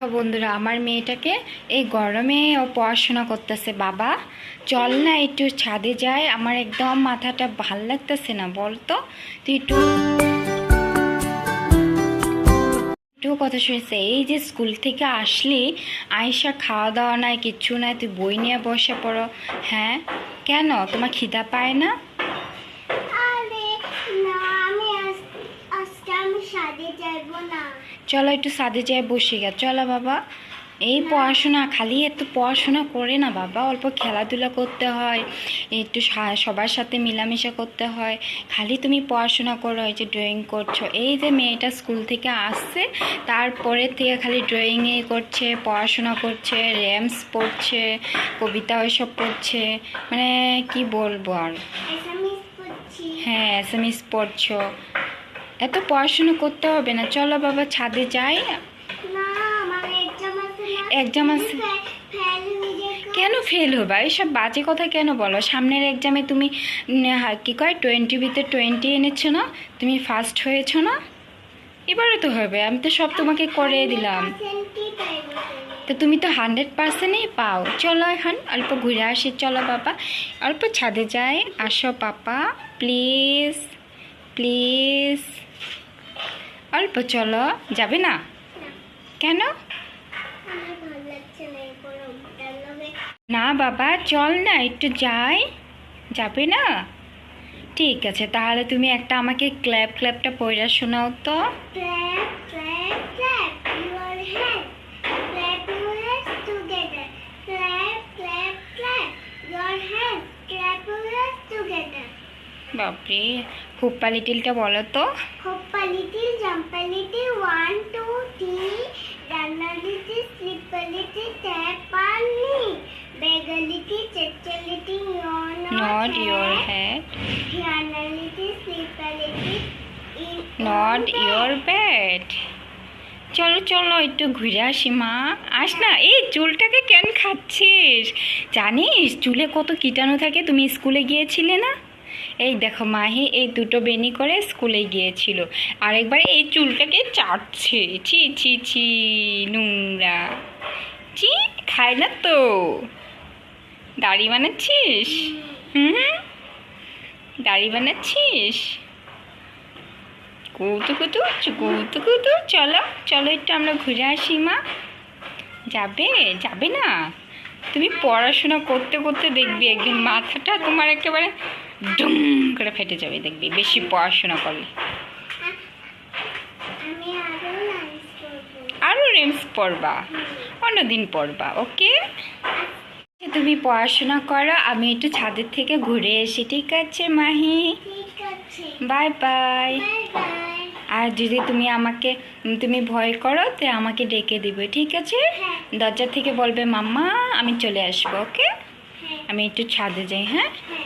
বন্ধুরা, আমার মেয়েটাকে এই গরমে ও পড়াশোনা করতেছে বাবা। চল না একটু ছাদে যায় আমার একদম মাথাটা ভালো লাগতেছে না বল তো তুই একটু একটু কথা শুনেছে, এই যে স্কুল থেকে আসলি আয়সা খাওয়া দাওয়া নাই, কিচ্ছু নাই, তুই বই নিয়ে বসে পড়ো। হ্যাঁ? কেন? তোমার খিদা পায় না আরে না আমি আজ আজকে আমি সাদে যাব না চলো একটু সাদে যাই বসে গে। চলো বাবা। এই পড়াশোনা খালি একটু পড়াশোনা করে না বাবা। অল্প খেলাধুলা করতে হয় একটু সবার সাথে মিলামিশা করতে হয়। খালি তুমি পড়াশোনা করো এই যে ড্রয়িং করছ। এই যে মেয়েটা স্কুল থেকে আসছে তারপরে থেকে খালি ড্রয়িংয়ে করছে পড়াশোনা করছে র্যামস পড়ছে কবিতা ওইসব পড়ছে। মানে কি বলব আর? হ্যাঁ এস এম এস পড়ছো। এত পড়াশোনা করতে হবে না। চলো বাবা ছাদে যাই। এক্সাম আছে কেন ফেল হবে? এইসব বাজে কথা কেন বলো? সামনের এক্সামে তুমি কি কয়? টোয়েন্টি ভিতরে টোয়েন্টি এনেছো না? তুমি ফার্স্ট হয়েছো না? এবারে তো হবে। আমি তো সব তোমাকে করে দিলাম। তো তুমি তো হান্ড্রেড পার্সেন্টই পাও। চলো এখন অল্প ঘুরে আসি। চলো বাবা। অল্প ছাদে যাই। আসো পাপা। Please please. অল্প চলো, যাবে না? কেন? না বাবা, চল না, একটু যাই। যাবে না? ঠিক আছে, তাহলে তুমি একটা আমাকে ক্ল্যাপ ক্ল্যাপটা পয়রা শোনাও তো। বাপরে হুপা লিটিলকে বলো তো। হুপা little Zampa little one two three রান্না লিটিল স্লিপা লিটিল ট্যাপ পানি বেগা লিটিল চেচ্চা নট হ্যাঁ। ইওর হ্যাট রান্না লিটিল স্লিপা নট ইওর ব্যাট। চলো চলো একটু ঘুরে আসি মা। আস না এই চুলটাকে কেন খাচ্ছিস? জানিস চুলে কত কীটাণু থাকে তুমি স্কুলে গিয়েছিলে না? এই দেখো মাহি এই দুটো বেনি করে স্কুলে গিয়েছিল। আরেকবার এই চুলটাকে চাটছে। ছি ছি ছি, নোংরা। চি খায় না তো। দাড়ি বানাচ্ছিস? হুম দাড়ি বানাচ্ছিস? কুতু কুতু কুতু কুতু চলো চলো একটু আমরা ঘুরে আসি, মা। যাবে? যাবে না? তুমি পড়াশোনা করতে করতে দেখবি একদিন। মাথাটা তোমার একেবারে ডুম করে ফেটে যাবে, দেখবি। বেশি পড়াশোনা করলে। আরও রেমস পড়বা। অন্যদিন পড়বা, ওকে? তুমি পড়াশোনা করো, আমি একটু ছাদের থেকে ঘুরে এসি, ঠিক আছে, মাহি? Bye bye. আর যদি তুমি আমাকে, তুমি ভয় করো, তো আমাকে ডেকে দিবে, ঠিক আছে? দরজা থেকে বলবে, মাম্মা, আমি চলে আসব, ওকে? আমি একটু ছাদে যাই হ্যাঁ?